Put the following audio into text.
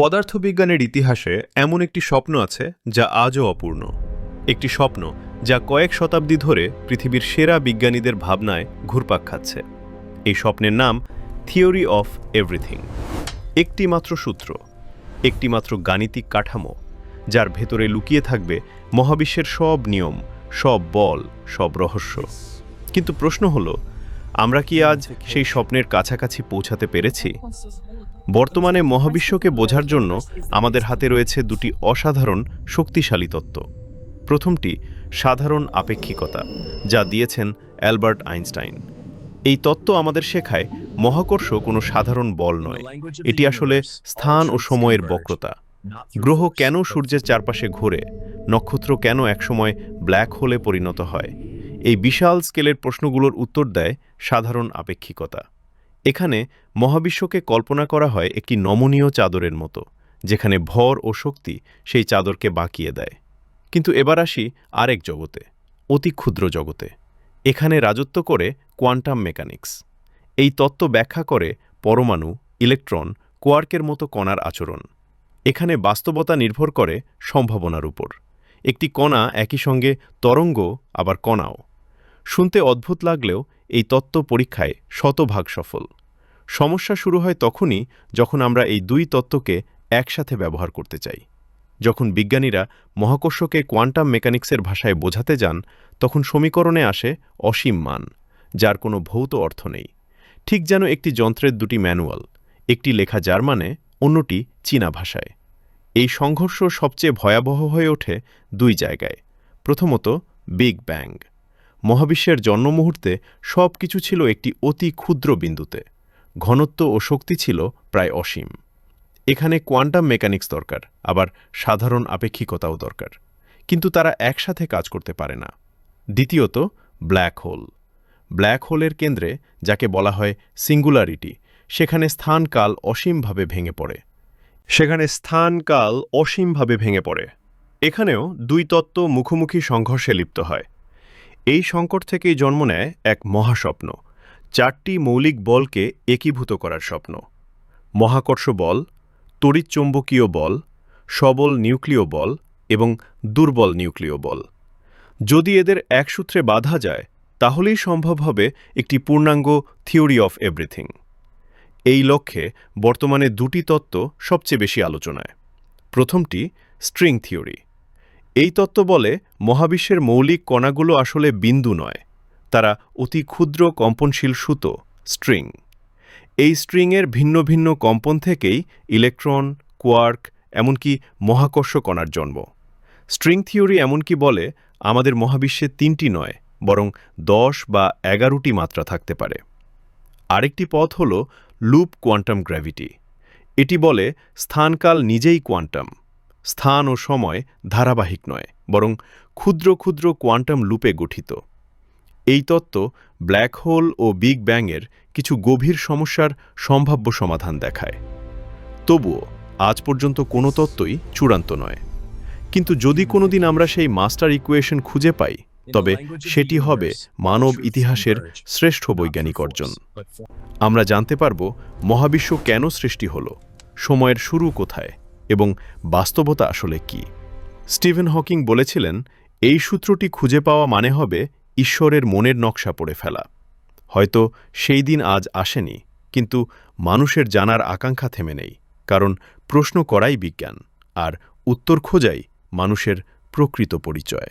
পদার্থবিজ্ঞানের ইতিহাসে এমন একটি স্বপ্ন আছে যা আজও অপূর্ণ। একটি স্বপ্ন যা কয়েক শতাব্দী ধরে পৃথিবীর সেরা বিজ্ঞানীদের ভাবনায় ঘুরপাক খাচ্ছে। এই স্বপ্নের নাম থিওরি অফ এভরিথিং। একটি মাত্র সূত্র, একটি মাত্র গাণিতিক কাঠামো, যার ভেতরে লুকিয়ে থাকবে মহাবিশ্বের সব নিয়ম, সব বল, সব রহস্য। কিন্তু প্রশ্ন হলো আমরা কি আজ সেই স্বপ্নের কাছাকাছি পৌঁছাতে পেরেছি? বর্তমানে মহাবিশ্বকে বোঝার জন্য আমাদের হাতে রয়েছে দুটি অসাধারণ শক্তিশালী তত্ত্ব। প্রথমটি সাধারণ আপেক্ষিকতা, যা দিয়েছেন অ্যালবার্ট আইনস্টাইন। এই তত্ত্ব আমাদের শেখায় মহাকর্ষ কোনো সাধারণ বল নয়, এটি আসলে স্থান ও সময়ের বক্রতা। গ্রহ কেন সূর্যের চারপাশে ঘোরে? নক্ষত্র কেন একসময় ব্ল্যাক হোলে পরিণত হয়? এই বিশাল স্কেলের প্রশ্নগুলোর উত্তর দেয় সাধারণ আপেক্ষিকতা। এখানে মহাবিশ্বকে কল্পনা করা হয় একটি নমনীয় চাদরের মতো, যেখানে ভর ও শক্তি সেই চাদরকে বাঁকিয়ে দেয়। কিন্তু এবার আসি আরেক জগতে, অতি ক্ষুদ্র জগতে। এখানে রাজত্ব করে কোয়ান্টাম মেকানিক্স। এই তত্ত্ব ব্যাখ্যা করে পরমাণু, ইলেকট্রন, কোয়ার্কের মতো কণার আচরণ। এখানে বাস্তবতা নির্ভর করে সম্ভাবনার উপর। একটি কণা একই সঙ্গে তরঙ্গ, আবার কণাও। শুনতে অদ্ভুত লাগলেও এই তত্ত্ব পরীক্ষায় শতভাগ সফল। সমস্যা শুরু হয় তখনই যখন আমরা এই দুই তত্ত্বকে একসাথে ব্যবহার করতে চাই। যখন বিজ্ঞানীরা মহাকর্ষকে কোয়ান্টাম মেকানিক্সের ভাষায় বোঝাতে যান, তখন সমীকরণে আসে অসীম মান, যার কোনো ভৌত অর্থ নেই। ঠিক যেন একটি যন্ত্রের দুটি ম্যানুয়াল, একটি লেখা জার্মানে, অন্যটি চীনা ভাষায়। এই সংঘর্ষ সবচেয়ে ভয়াবহ হয়ে ওঠে দুই জায়গায়, প্রথমত বিগ ব্যাং। মহাবিশ্বের জন্ম মুহূর্তে সব কিছু ছিল একটি অতি ক্ষুদ্র বিন্দুতে। ঘনত্ব ও শক্তি ছিল প্রায় অসীম। এখানে কোয়ান্টাম মেকানিক্স দরকার, আবার সাধারণ আপেক্ষিকতাও দরকার। কিন্তু তারা একসাথে কাজ করতে পারে না। দ্বিতীয়ত, ব্ল্যাক হোল। ব্ল্যাক হোলের কেন্দ্রে, যাকে বলা হয় সিঙ্গুলারিটি, সেখানে স্থানকাল অসীমভাবে ভেঙে পড়ে। সেখানে স্থানকাল অসীমভাবে ভেঙে পড়ে। এখানেও দুই তত্ত্ব মুখোমুখি সংঘর্ষে লিপ্ত হয়। এই সংকট থেকেই জন্ম নেয় এক মহাস্বপ্ন। চারটি মৌলিক বলকে একীভূত করার স্বপ্ন। মহাকর্ষ বল, তড়িৎচৌম্বকীয় বল, সবল নিউক্লিয় বল এবং দুর্বল নিউক্লিয় বল। যদি এদের এক সূত্রে বাধা যায়, তাহলেই সম্ভব হবে একটি পূর্ণাঙ্গ থিওরি অফ এভরিথিং। এই লক্ষ্যে বর্তমানে দুটি তত্ত্ব সবচেয়ে বেশি আলোচনায়। প্রথমটি স্ট্রিং থিওরি। এই তত্ত্ব বলে মহাবিশ্বের মৌলিক কণাগুলো আসলে বিন্দু নয়, তারা অতি ক্ষুদ্র কম্পনশীল সুতো, স্ট্রিং। এই স্ট্রিংয়ের ভিন্ন ভিন্ন কম্পন থেকেই ইলেকট্রন, কোয়ার্ক, এমনকি মহাকর্ষ কণার জন্ম। স্ট্রিং থিওরি এমনকি বলে আমাদের মহাবিশ্বে তিনটি নয়, বরং দশ বা এগারোটি মাত্রা থাকতে পারে। আরেকটি পথ হল লুপ কোয়ান্টাম গ্র্যাভিটি। এটি বলে স্থানকাল নিজেই কোয়ান্টাম। স্থান ও সময় ধারাবাহিক নয়, বরং ক্ষুদ্র ক্ষুদ্র কোয়ান্টাম লুপে গঠিত। এই তত্ত্ব ব্ল্যাক হোল ও বিগ ব্যাংয়ের কিছু গভীর সমস্যার সম্ভাব্য সমাধান দেখায়। তবুও আজ পর্যন্ত কোনো তত্ত্বই চূড়ান্ত নয়। কিন্তু যদি কোনোদিন আমরা সেই মাস্টার ইকুয়েশন খুঁজে পাই, তবে সেটি হবে মানব ইতিহাসের শ্রেষ্ঠ বৈজ্ঞানিক অর্জন। আমরা জানতে পারব মহাবিশ্ব কেন সৃষ্টি হল, সময়ের শুরু কোথায় এবং বাস্তবতা আসলে কি? স্টিভেন হকিং বলেছিলেন, এই সূত্রটি খুঁজে পাওয়া মানে হবে ঈশ্বরের মনের নকশা পড়ে ফেলা। হয়তো সেই দিন আজ আসেনি, কিন্তু মানুষের জানার আকাঙ্ক্ষা থেমে নেই, কারণ প্রশ্ন করাই বিজ্ঞান, আর উত্তর খোঁজাই মানুষের প্রকৃত পরিচয়।